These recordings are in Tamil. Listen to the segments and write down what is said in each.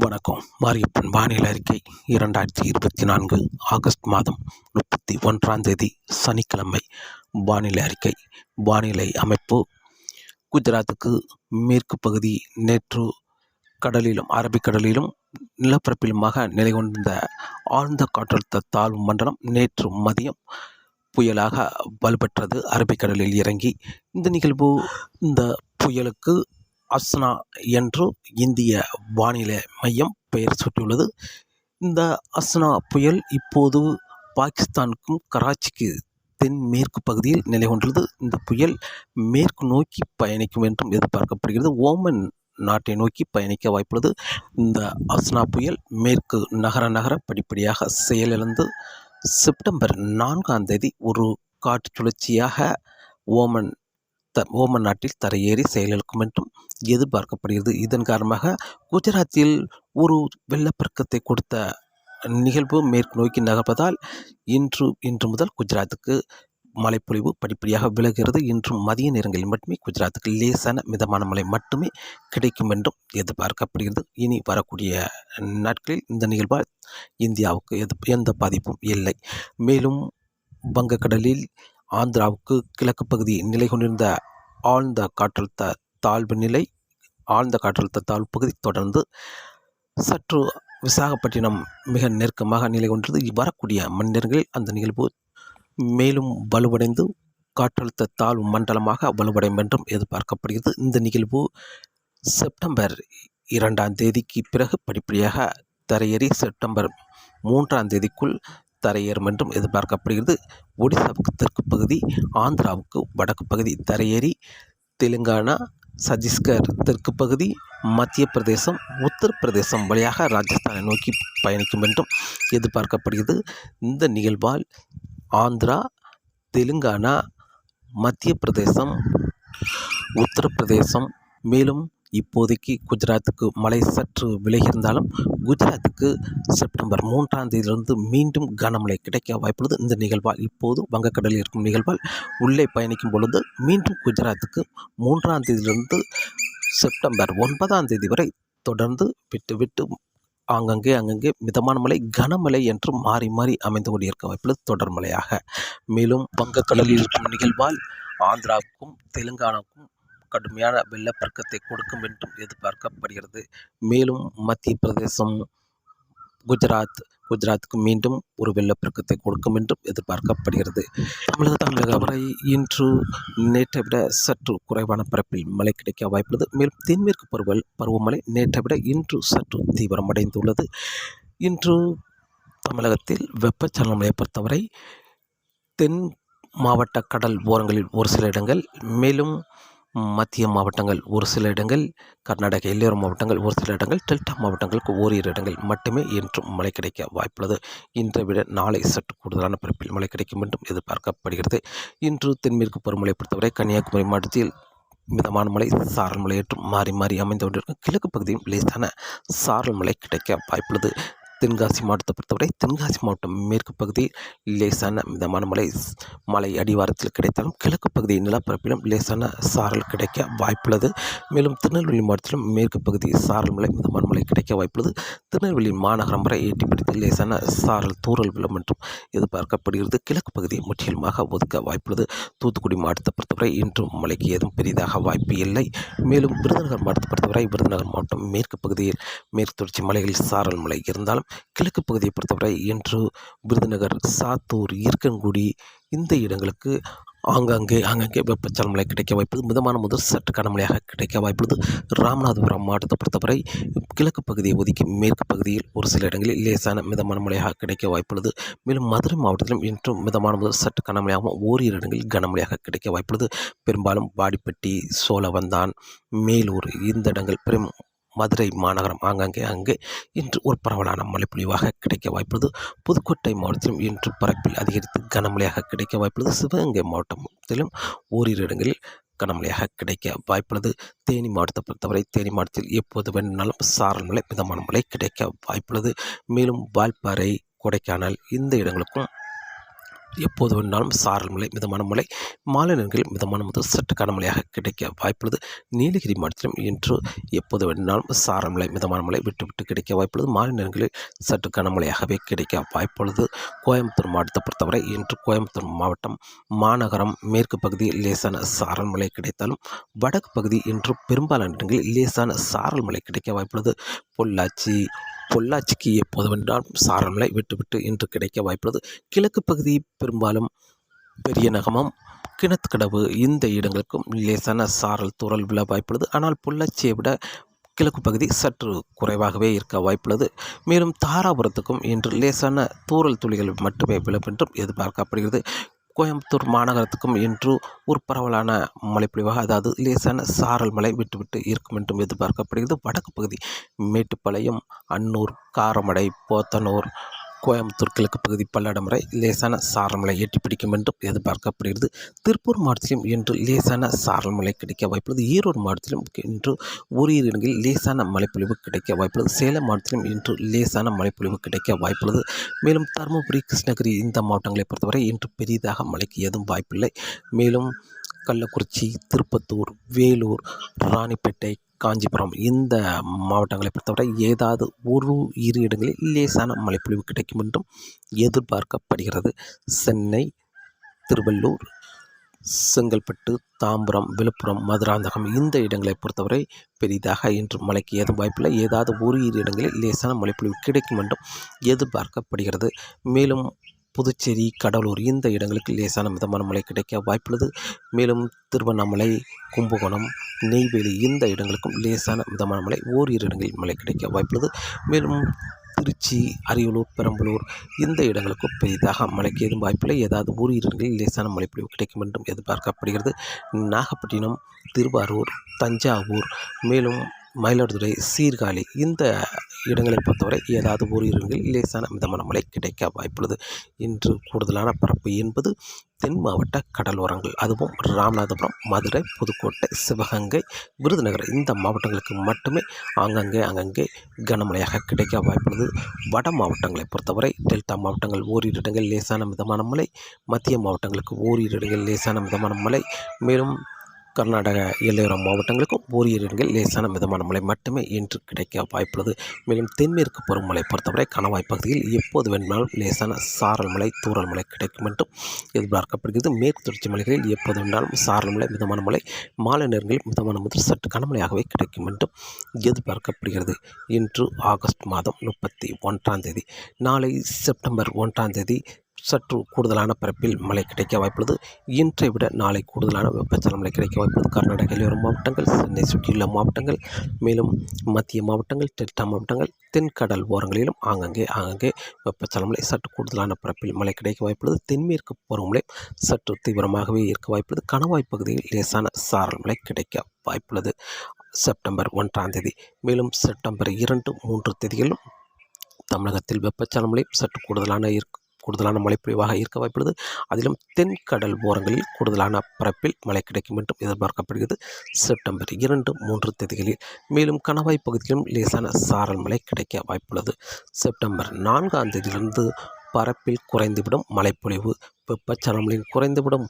வணக்கம். மாரியப்பன் வானிலை அறிக்கை இரண்டாயிரத்தி இருபத்தி நான்கு ஆகஸ்ட் மாதம் முப்பத்தி ஒன்றாம் தேதி சனிக்கிழமை. வானிலை அறிக்கை வானிலை அமைப்பு. குஜராத்துக்கு மேற்கு பகுதி நேற்று கடலிலும் அரபிக்கடலிலும் நிலப்பரப்பிலுமாக நிலை கொண்டிருந்த ஆழ்ந்த காற்றழுத்த தாழ்வு மண்டலம் நேற்று மதியம் புயலாக வலுப்பெற்றது. அரபிக்கடலில் இறங்கி இந்த நிகழ்வு இந்த புயலுக்கு அஸ்னா என்று இந்திய வானிலை மையம் பெயர் சூட்டியுள்ளது. இந்த அஸ்னா புயல் இப்போது பாகிஸ்தானுக்கும் கராச்சிக்கு தென்மேற்கு பகுதியில் நிலை கொண்டுள்ளது. இந்த புயல் மேற்கு நோக்கி பயணிக்கும் என்றும் எதிர்பார்க்கப்படுகிறது. ஓமன் நாட்டை நோக்கி பயணிக்க வாய்ப்புள்ளது. இந்த அஸ்னா புயல் மேற்கு நகர நகர படிப்படியாக செயலிழந்து செப்டம்பர் நான்காம் தேதி ஒரு காற்று சுழற்சியாக ஓமன் த ஓமன் நாட்டில் தரையேறி செயலிழக்கும் என்றும் எதிர்பார்க்கப்படுகிறது. இதன் காரணமாக குஜராத்தில் ஒரு வெள்ளப்பெருக்கத்தை கொடுத்த நிகழ்வு மேற்கு நோக்கி நகர்வதால் இன்று இன்று முதல் குஜராத்துக்கு மழைப்பொழிவு படிப்படியாக விலகிறது. இன்றும் மதிய நேரங்களில் மட்டுமே குஜராத்துக்கு லேசான மிதமான மழை மட்டுமே கிடைக்கும் என்றும் எதிர்பார்க்கப்படுகிறது. இனி வரக்கூடிய நாட்களில் இந்த நிகழ்வால் இந்தியாவுக்கு எது எந்த பாதிப்பும் இல்லை. மேலும் வங்கக்கடலில் ஆந்திராவுக்கு கிழக்கு பகுதி நிலை கொண்டிருந்த ஆழ்ந்த காற்றழுத்த தாழ்வு நிலை ஆழ்ந்த காற்றழுத்த தாழ்வு பகுதி தொடர்ந்து சற்று விசாகப்பட்டினம் மிக நெருக்கமாக நிலை கொண்டது வரக்கூடிய மணி நேரங்களில் அந்த நிகழ்வு மேலும் வலுவடைந்து காற்றழுத்த தாழ்வு மண்டலமாக வலுவடையும் என்றும் எதிர்பார்க்கப்படுகிறது. இந்த நிகழ்வு செப்டம்பர் இரண்டாம் தேதிக்கு பிறகு படிப்படியாக தரையேறி செப்டம்பர் மூன்றாம் தேதிக்குள் தரையேறும் என்றும் எதிர்பார்க்கப்படுகிறது. ஒடிசாவுக்கு தெற்கு பகுதி ஆந்திராவுக்கு வடக்கு பகுதி தரையேறி தெலுங்கானா சத்தீஸ்கர் தெற்கு பகுதி மத்திய பிரதேசம் உத்தரப்பிரதேசம் வழியாக ராஜஸ்தானை நோக்கி பயணிக்கும் என்றும் எதிர்பார்க்கப்படுகிறது. இந்த நிகழ்வால் ஆந்திரா தெலுங்கானா மத்திய பிரதேசம் உத்தரப்பிரதேசம் மேலும் இப்போதைக்கு குஜராத்துக்கு மழை சற்று விலகியிருந்தாலும் குஜராத்துக்கு செப்டம்பர் மூன்றாம் தேதியிலிருந்து மீண்டும் கனமழை கிடைக்க வாய்ப்புள்ளது. இந்த நிகழ்வால் இப்போது வங்கக்கடலில் இருக்கும் நிகழ்வால் உள்ளே பயணிக்கும் பொழுது மீண்டும் குஜராத்துக்கு மூன்றாம் தேதியிலிருந்து செப்டம்பர் ஒன்பதாம் தேதி வரை தொடர்ந்து விட்டு விட்டு ஆங்கங்கே அங்கங்கே மிதமான மழை கனமழை என்று மாறி மாறி அமைந்து கொண்டிருக்க வாய்ப்புள்ளது. தொடர் மழையாக. மேலும் வங்கக்கடலில் இருக்கும் நிகழ்வால் ஆந்திராவுக்கும் தெலுங்கானாவுக்கும் கடுமையான வெள்ளப்பெருக்கத்தை கொடுக்கும் என்றும் எதிர்பார்க்கப்படுகிறது. மேலும் மத்திய பிரதேசம் குஜராத் குஜராத்துக்கு மீண்டும் ஒரு வெள்ளப்பெருக்கத்தை கொடுக்கும் என்றும் எதிர்பார்க்கப்படுகிறது. தமிழக தமிழக வரை இன்று நேற்றை விட சற்று குறைவான பரப்பில் மழை கிடைக்க வாய்ப்புள்ளது. மேலும் தென்மேற்கு பருவ பருவமழை நேற்றை விட இன்று சற்று தீவிரமடைந்துள்ளது. இன்று தமிழகத்தில் வெப்பச்சலனமழையை பொறுத்தவரை தென் மாவட்ட கடல் ஓரங்களில் ஒரு சில இடங்கள் மேலும் மத்திய மாவட்டங்கள் ஒரு சில இடங்கள் கர்நாடக எல்லையோர மாவட்டங்கள் ஒரு சில இடங்கள் டெல்டா மாவட்டங்களுக்கு ஓரிரு இடங்கள் மட்டுமே இன்றும் மழை கிடைக்க வாய்ப்புள்ளது. இன்றை விட நாளை சற்று கூடுதலான பரப்பில் மழை கிடைக்கும் என்றும் எதிர்பார்க்கப்படுகிறது. இன்று தென்மேற்கு பருவமழை பொறுத்தவரை கன்னியாகுமரி மாவட்டத்தில் மிதமான மழை சாரல் மழை மாறி மாறி அமைந்து கொண்டிருக்கும். கிழக்கு பகுதியும் லேசான சாரல் மழை கிடைக்க வாய்ப்புள்ளது. தென்காசி மாவட்டத்தை பொறுத்தவரை தென்காசி மாவட்டம் மேற்கு பகுதி லேசான மிதமான மலை மலை அடிவாரத்தில் கிடைத்தாலும் கிழக்கு பகுதி நிலப்பரப்பிலும் லேசான சாரல் கிடைக்க வாய்ப்புள்ளது. மேலும் திருநெல்வேலி மாவட்டத்திலும் மேற்கு பகுதி சாரல் மலை மிதமான மலை கிடைக்க வாய்ப்புள்ளது. திருநெல்வேலி மாநகரம் வரை எட்டி பிடித்து லேசான சாரல் தூரல் விழும் என்றும் எதிர்பார்க்கப்படுகிறது. கிழக்கு பகுதியை முற்றிலுமாக ஒதுக்க வாய்ப்புள்ளது. தூத்துக்குடி மாவட்டத்தை பொறுத்தவரை இன்றும் மழைக்கு ஏதும் பெரிதாக வாய்ப்பு இல்லை. மேலும் விருதுநகர் மாவட்டத்தை பொறுத்தவரை விருதுநகர் மாவட்டம் மேற்கு பகுதியில் மேற்கு தொடர்ச்சி மலைகளில் சாரல் மலை இருந்தாலும் கிழக்கு பகுதியை பொறுத்தவரை இன்று விருதுநகர் சாத்தூர் ஈர்க்கன்குடி இந்த இடங்களுக்கு ஆங்காங்கே ஆங்காங்கே வெப்பச்சலமழை கிடைக்க வாய்ப்புள்ளது மிதமான முதல் சற்று கனமழையாக கிடைக்க வாய்ப்புள்ளது ராமநாதபுரம் மாவட்டத்தை பொறுத்தவரை கிழக்கு பகுதியை ஒதுக்கி மேற்கு பகுதியில் ஒரு சில இடங்களில் லேசான மிதமான மழையாக கிடைக்க வாய்ப்புள்ளது மேலும் மதுரை மாவட்டத்திலும் இன்றும் மிதமான முதல் சற்று கனமழையாகவும் ஓரிரு இடங்களில் கனமழையாக கிடைக்க வாய்ப்புள்ளது பெரும்பாலும் வாடிப்பட்டி சோழவந்தான் மேலூர் இந்த இடங்கள் பெரும் மதுரை மாநகரம் ஆங்காங்கே அங்கே இன்று ஒரு பரவலான மழைப்பொழிவாக கிடைக்க வாய்ப்புள்ளது. புதுக்கோட்டை மாவட்டத்திலும் இன்று பரப்பில் அதிகரித்து கனமழையாக கிடைக்க வாய்ப்புள்ளது. சிவகங்கை மாவட்டத்திலும் ஓரிரு இடங்களில் கனமழையாக கிடைக்க வாய்ப்புள்ளது. தேனி மாவட்டத்தை பொறுத்தவரை தேனி மாவட்டத்தில் எப்போது வேண்டுமானாலும் சாரல் மழை மிதமான மழை கிடைக்க வாய்ப்புள்ளது. மேலும் வால்பாறை கொடைக்கானல் இந்த இடங்களுக்கும் எப்போது வேணாலும் சாரல் மலை மிதமான மழை மாலை நேரங்களில் மிதமான முதல் சற்று கனமழையாக கிடைக்க வாய்ப்புள்ளது. நீலகிரி மாவட்டத்திலும் இன்று எப்போது வேணாலும் சாரல் மலை மிதமான மழை விட்டு விட்டு கிடைக்க வாய்ப்புள்ளது. மாலை நேரங்களில் சற்று கனமழையாகவே கிடைக்க வாய்ப்புள்ளது. கோயம்புத்தூர் மாவட்டத்தை பொறுத்தவரை இன்று கோயம்புத்தூர் மாவட்டம் மாநகரம் மேற்கு பகுதியில் லேசான சாரல் மழை கிடைத்தாலும் வடக்கு பகுதி இன்று பெரும்பாலான இடங்களில் லேசான சாரல் மழை கிடைக்க வாய்ப்புள்ளது. பொள்ளாச்சி பொள்ளாச்சிக்கு எப்போதுவென்றால் வேண்டாலும் விட்டுவிட்டு இன்று கிடைக்க வாய்ப்புள்ளது. கிழக்கு பகுதி பெரும்பாலும் பெரிய நகமம். கிணத்துக்கடவு இந்த இடங்களுக்கும் லேசான சாரல் தூரல் விழ வாய்ப்புள்ளது. ஆனால் பொள்ளாச்சியை விட கிழக்கு பகுதி சற்று குறைவாகவே இருக்க வாய்ப்புள்ளது. மேலும் தாராபுரத்துக்கும் இன்று லேசான தூறல் துளிகள் மட்டுமே விழும் என்றும் எதிர்பார்க்கப்படுகிறது. கோயம்புத்தூர் மாநகரத்துக்கும் இன்று ஒரு பரவலான மழைப்பொழிவாக அதாவது லேசான சாரல் மழை விட்டுவிட்டு இருக்கும் என்றும் எதிர்பார்க்கப்படுகிறது. வடக்கு பகுதி மேட்டுப்பாளையம் அன்னூர் காரமடை போத்தனூர் கோயம்புத்தூர் கிழக்கு பகுதி பல்லடம் வரை லேசான சாரல் மழை எட்டி பிடிக்கும் என்றும் எதிர்பார்க்கப்படுகிறது. திருப்பூர் மாவட்டத்திலும் இன்று லேசான சாரல் மழை கிடைக்க வாய்ப்புள்ளது. ஈரோடு மாவட்டத்திலும் இன்று ஓரிரு இடங்களில் லேசான மழைப்பொழிவு கிடைக்க வாய்ப்புள்ளது. சேலம் மாவட்டத்திலும் இன்று லேசான மழைப்பொழிவு கிடைக்க வாய்ப்புள்ளது. மேலும் தருமபுரி கிருஷ்ணகிரி இந்த மாவட்டங்களை பொறுத்தவரை இன்று பெரிதாக மழைக்கு எதுவும் வாய்ப்பில்லை. மேலும் கள்ளக்குறிச்சி திருப்பத்தூர் வேலூர் ராணிப்பேட்டை காஞ்சிபுரம். இந்த மாவட்டங்களை பொறுத்தவரை ஏதாவது ஒரு இரு இடங்களில் லேசான மழைப்பொழிவு கிடைக்கும் என்றும் எதிர்பார்க்கப்படுகிறது. சென்னை திருவள்ளூர் செங்கல்பட்டு தாம்பரம் விழுப்புரம் மதுராந்தகம் இந்த இடங்களை பொறுத்தவரை பெரிதாக இன்று மழைக்கு ஏதும் வாய்ப்பில்லை. ஏதாவது ஒரு இரு இடங்களில் லேசான மழைப்பொழிவு கிடைக்கும் என்றும் எதிர்பார்க்கப்படுகிறது. மேலும் புதுச்சேரி கடலூர் இந்த இடங்களுக்கு லேசான மிதமான மழை கிடைக்க வாய்ப்புள்ளது. மேலும் திருவண்ணாமலை கும்பகோணம் நெய்வேலி இந்த இடங்களுக்கும் லேசான மிதமான மழை ஓரிரு இடங்களில் மழை கிடைக்க வாய்ப்புள்ளது. மேலும் திருச்சி அரியலூர் பெரம்பலூர் இந்த இடங்களுக்கும் பெரிதாக மழைக்கு எதுவும் வாய்ப்பில்லை. ஏதாவது ஊர் இடங்களில் லேசான மழைப்பொழிவு கிடைக்கும் என்றும் எதிர்பார்க்கப்படுகிறது. நாகப்பட்டினம் திருவாரூர் தஞ்சாவூர் மேலும் மயிலாடுதுறை சீர்காழி இந்த இடங்களை பொறுத்தவரை ஏதாவது ஒரு இடங்களில் லேசான மிதமான மழை கிடைக்க வாய்ப்புள்ளது. இன்று கூடுதலான பரப்பு என்பது தென் மாவட்ட கடலோரங்கள் அதுவும் ராமநாதபுரம் மதுரை புதுக்கோட்டை சிவகங்கை விருதுநகர். இந்த மாவட்டங்களுக்கு மட்டுமே ஆங்கங்கே அங்கங்கே கனமழையாக கிடைக்க வாய்ப்புள்ளது. வட மாவட்டங்களை பொறுத்தவரை டெல்டா மாவட்டங்கள் ஓரிரு இடங்கள் லேசான மிதமான மழை மத்திய மாவட்டங்களுக்கு ஓரிரு இடங்கள் லேசான மிதமான மழை. மேலும் கர்நாடக எல்லையோர மாவட்டங்களுக்கும் ஓரிரு இடங்களில் லேசான மிதமான மழை மட்டுமே இன்று கிடைக்க வாய்ப்புள்ளது. மேலும் தென்மேற்கு பருவமழை பொறுத்தவரை கணவாய் பகுதியில் எப்போது வேண்டுமானாலும் லேசான சாரல் மழை தூறல் மழை கிடைக்கும் என்றும் எதிர்பார்க்கப்படுகிறது. மேற்கு தொடர்ச்சி மலைகளில் எப்போது வேண்டாலும் சாரல் மழை மிதமான மழை மாலை நேரங்களில் மிதமான முதல் சற்று கனமழையாகவே கிடைக்கும் என்றும் எதிர்பார்க்கப்படுகிறது. இன்று ஆகஸ்ட் மாதம் முப்பத்தி ஒன்றாம் தேதி நாளை செப்டம்பர் ஒன்றாம் தேதி சற்று கூடுதலான பரப்பில் மழை கிடைக்க வாய்ப்புள்ளது. இன்றை விட நாளை கூடுதலான வெப்பச்சலம் மழை கிடைக்க வாய்ப்புள்ளது. கர்நாடக எல்லையோர மாவட்டங்கள் சென்னை சுற்றியுள்ள மாவட்டங்கள் மேலும் மத்திய மாவட்டங்கள் டெல்டா மாவட்டங்கள் தென்கடல் ஓரங்களிலும் ஆங்கங்கே ஆங்கங்கே வெப்பச்சலம் மழை சற்று கூடுதலான பரப்பில் மழை கிடைக்க வாய்ப்புள்ளது. தென்மேற்கு பருவமழை சற்று தீவிரமாகவே இருக்க வாய்ப்புள்ளது. கணவாய் பகுதியில் லேசான சாரல் மழை கிடைக்க வாய்ப்புள்ளது. செப்டம்பர் ஒன்றாம் தேதி மேலும் செப்டம்பர் இரண்டு மூன்று தேதிகளிலும் தமிழகத்தில் வெப்பச்சலம் மழை சற்று கூடுதலான இருக்கும் கூடுதலான மழைப்பொழிவாக இருக்க வாய்ப்புள்ளது. அதிலும் தென்கடல் ஓரங்களில் கூடுதலான பரப்பில் மழை கிடைக்கும் என்றும் எதிர்பார்க்கப்படுகிறது. செப்டம்பர் இரண்டு மூன்று தேதிகளில் மேலும் கணவாய் பகுதியிலும் லேசான சாரல் மழை கிடைக்க வாய்ப்புள்ளது. செப்டம்பர் நான்காம் தேதியிலிருந்து பரப்பில் குறைந்துவிடும் மழைப்பொழிவு. வெப்பச்சலனங்களில் குறைந்துவிடும்.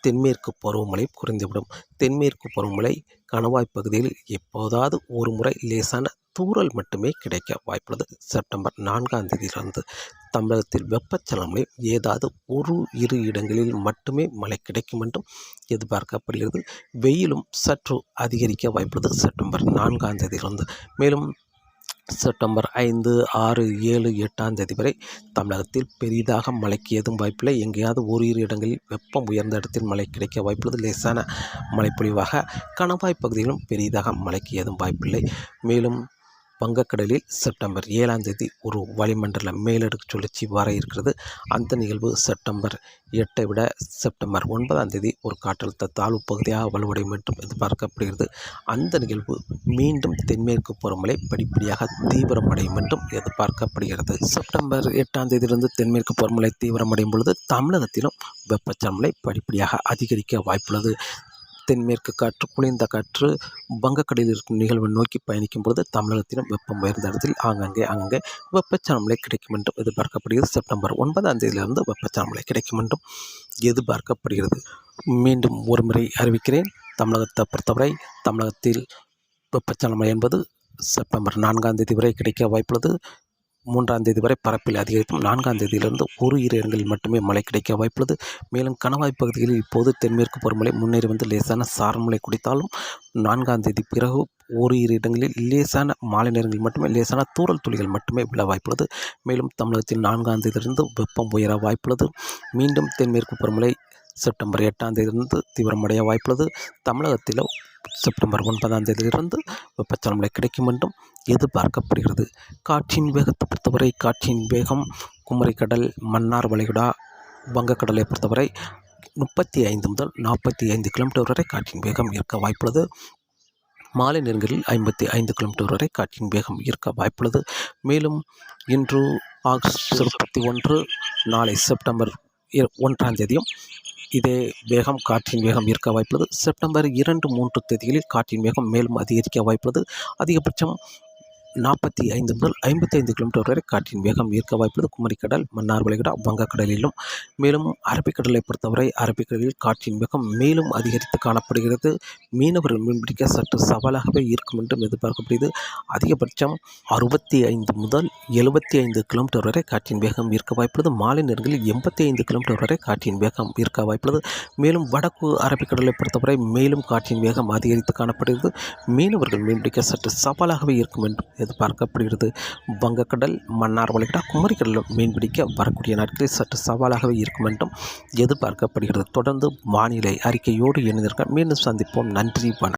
தென்மேற்கு பருவமழை குறைந்துவிடும். தென்மேற்கு பருவமழை கணவாய் பகுதியில் எப்போதாவது ஒரு முறை லேசான தூறல் மட்டுமே கிடைக்க வாய்ப்புள்ளது. செப்டம்பர் நான்காம் தேதியிலிருந்து தமிழகத்தில் வெப்பச்சலனமழை ஏதாவது ஒரு இரு இடங்களில் மட்டுமே மழை கிடைக்கும் என்றும் எதிர்பார்க்கப்படுகிறது. வெயிலும் சற்று அதிகரிக்க வாய்ப்புள்ளது செப்டம்பர் நான்காம் தேதியிலிருந்து. மேலும் செப்டம்பர் ஐந்து ஆறு ஏழு எட்டாம் தேதி வரை தமிழகத்தில் பெரிதாக மழைக்கு ஏதும் வாய்ப்பில்லை. எங்கேயாவது ஓரிரு இடங்களில் வெப்பம் உயர்ந்த இடத்தில் மழை கிடைக்க வாய்ப்புள்ளது. லேசான மழைப்பொழிவாக கணவாய் பகுதியிலும் பெரிதாக மழைக்கு ஏதும் வாய்ப்பில்லை. மேலும் வங்கக்கடலில் செப்டம்பர் ஏழாம் தேதி ஒரு வளிமண்டல மேலடுக்கு சுழற்சி வர இருக்கிறது. அந்த நிகழ்வு செப்டம்பர் எட்டை விட செப்டம்பர் ஒன்பதாம் தேதி ஒரு காற்றழுத்த தாழ்வு பகுதியாக வலுவடையும் என்றும் எதிர்பார்க்கப்படுகிறது. அந்த நிகழ்வு மீண்டும் தென்மேற்கு பருவமழை படிப்படியாக தீவிரமடையும் என்றும் எதிர்பார்க்கப்படுகிறது. செப்டம்பர் எட்டாம் தேதியிலிருந்து தென்மேற்கு பருவமழை தீவிரமடையும் பொழுது தமிழகத்திலும் வெப்பச்சலமலை படிப்படியாக அதிகரிக்க வாய்ப்புள்ளது. தென்மேற்கு காற்று குளிர்ந்த காற்று வங்கக்கடலில் இருக்கும் நிகழ்வை நோக்கி பயணிக்கும் பொழுது தமிழகத்திலும் வெப்பம் உயர்ந்த இடத்தில் ஆங்காங்கே அங்கங்கே வெப்பச்சலனமழை கிடைக்கும் என்றும் எதிர்பார்க்கப்படுகிறது. செப்டம்பர் ஒன்பதாம் தேதியிலிருந்து வெப்பச்சலனமழை கிடைக்கும் என்றும் எதிர்பார்க்கப்படுகிறது. மீண்டும் ஒருமுறை அறிவிக்கிறேன் தமிழகத்தை பொறுத்தவரை தமிழகத்தில் வெப்பச்சலமலை என்பது செப்டம்பர் நான்காம் தேதி வரை கிடைக்க வாய்ப்புள்ளது. மூன்றாம் தேதி வரை பரப்பில் அதிகரிக்கும் நான்காம் தேதியிலிருந்து ஒரு இரு இடங்களில் மட்டுமே மழை கிடைக்க வாய்ப்புள்ளது. மேலும் கணவாய் பகுதிகளில் இப்போது தென்மேற்கு பருவமழை முன்னேறி வந்து லேசான சாரமழை குடித்தாலும் நான்காம் தேதி பிறகு ஒரு இரு இடங்களில் லேசான மாலை நேரங்களில் மட்டுமே லேசான தூறல் துளிகள் மட்டுமே விழ வாய்ப்புள்ளது. மேலும் தமிழகத்தில் நான்காம் தேதியிலிருந்து வெப்பம் உயர வாய்ப்புள்ளது. மீண்டும் தென்மேற்கு பருவமழை செப்டம்பர் எட்டாம் தேதியிலிருந்து தீவிரமடைய வாய்ப்புள்ளது. தமிழகத்தில் செப்டம்பர் ஒன்பதாம் தேதியிலிருந்து வெப்பச்சலம் கிடைக்கும் என்றும் எதிர்பார்க்கப்படுகிறது. காற்றின் வேகத்தை பொறுத்தவரை காற்றின் வேகம் குமரிக்கடல் மன்னார் வளைகுடா வங்கக்கடலை பொறுத்தவரை முப்பத்தி ஐந்து முதல் நாற்பத்தி ஐந்து கிலோமீட்டர் வரை காற்றின் வேகம் இருக்க வாய்ப்புள்ளது. மாலை நேரங்களில் ஐம்பத்தி ஐந்து கிலோமீட்டர் வரை காற்றின் வேகம் இருக்க வாய்ப்புள்ளது. மேலும் இன்று ஆகஸ்ட் முப்பத்தி ஒன்று நாளை செப்டம்பர் ஒன்றாம் தேதியும் இதே வேகம் காற்றின் வேகம் இருக்க வாய்ப்புள்ளது. செப்டம்பர் இரண்டு மூன்று தேதிகளில் காற்றின் வேகம் மேலும் அதிகரிக்க வாய்ப்புள்ளது. அதிகபட்சம் நாற்பத்தி ஐந்து முதல் ஐம்பத்தி ஐந்து கிலோமீட்டர் வரை காற்றின் வேகம் இருக்க வாய்ப்புள்ளது. குமரிக்கடல் மன்னார் வளைகுடா வங்கக்கடலிலும் மேலும் அரபிக்கடலை பொறுத்தவரை அரபிக்கடலில் காற்றின் வேகம் மேலும் அதிகரித்து காணப்படுகிறது. மீனவர்கள் மீன்பிடிக்க சற்று சவாலாகவே இருக்கும் என்றும் எதிர்பார்க்கப்படுகிறது. அதிகபட்சம் அறுபத்தி ஐந்து முதல் எழுபத்தி ஐந்து கிலோமீட்டர் வரை காற்றின் வேகம் இருக்க வாய்ப்புள்ளது. மாலை நேரங்களில் எண்பத்தி ஐந்து கிலோமீட்டர் வரை காற்றின் வேகம் இருக்க வாய்ப்புள்ளது. மேலும் வடக்கு அரபிக்கடலை பொறுத்தவரை மேலும் காற்றின் வேகம் அதிகரித்து காணப்படுகிறது. மீனவர்கள் மீன்பிடிக்க சற்று சவாலாகவே இருக்கும் என்றும் எதிர்பார்க்கப்படுகிறது. வங்கக்கடல் மன்னார் வளைகுடா குமரிக்கடலிலும் மீன்பிடிக்க வரக்கூடிய நாட்களில் சற்று சவாலாகவே இருக்கும் என்றும் எதிர்பார்க்கப்படுகிறது. தொடர்ந்து வானிலை அறிக்கையோடு இணைந்திருக்க மீண்டும் சந்திப்போம். நன்றி வணக்கம்.